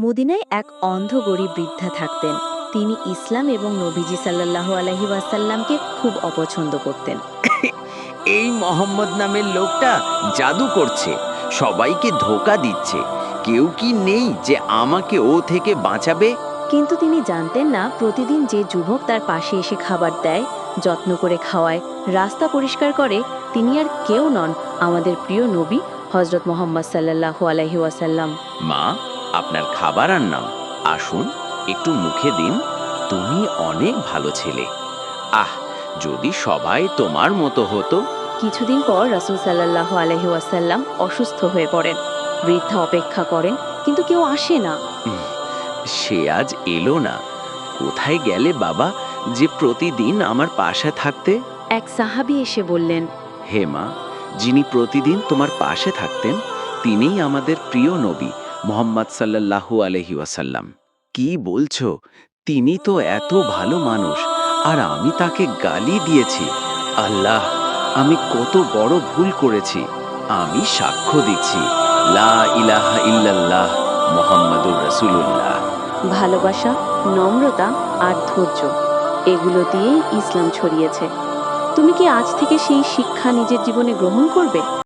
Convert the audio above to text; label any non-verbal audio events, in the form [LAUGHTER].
মদিনায় এক অন্ধ গরিব বৃদ্ধা থাকতেন। তিনি ইসলাম এবং নবীজি সাল্লাল্লাহু আলহি ওয়াসাল্লামকে খুব অপছন্দ করতেন। [COUGHS] এই মোহাম্মদ নামের লোকটা জাদু করছে সবাইকে ধোকা দিচ্ছে। কেউ কি নেই যে আমাকে ও থেকে বাঁচাবে? কিন্তু তিনি জানতেন না প্রতিদিন যে যুবক তার পাশে এসে খাবার দেয় যত্ন করে খাওয়ায় রাস্তা পরিষ্কার করে তিনি আর কেউ নন আমাদের প্রিয় নবী হজরত মোহাম্মদ সাল্লাল্লাহু আলহি ওয়াসাল্লাম। মা আপনার খাবার আনলাম আসুন একটু মুখে দিন। তুমি অনেক ভালো ছেলে। আহ যদি সবাই তোমার মতো হতো। কিছুদিন পর রাসূল সাল্লাল্লাহু আলহি ওয়াসাল্লাম অসুস্থ হয়ে পড়েন। বৃদ্ধা অপেক্ষা করেন কিন্তু কেউ আসে না। সে আজ এলো না। কোথায় গেলে বাবা যে প্রতিদিন আমার পাশে থাকতে? এক সাহাবি এসে বললেন হে মা যিনি প্রতিদিন তোমার পাশে থাকতেন তিনিই আমাদের প্রিয় নবী। মোহাম্মদ সাল্লাল্লাহু আলহি ওয়াসাল্লাম। কি বলছো? তিনি তো এত ভালো মানুষ, আর আমি তাকে গালি দিয়েছি। আল্লাহ, আমি কত বড় ভুল করেছি। আমি সাক্ষ্য দিচ্ছি। লা ইলাহা ইল্লাল্লাহ মোহাম্মদুর রসুল্লাহ ভালোবাসা, নম্রতা আর ধৈর্য, এগুলো দিয়েই ইসলাম ছড়িয়েছে। তুমি কি আজ থেকে সেই শিক্ষা নিজের জীবনে গ্রহণ করবে?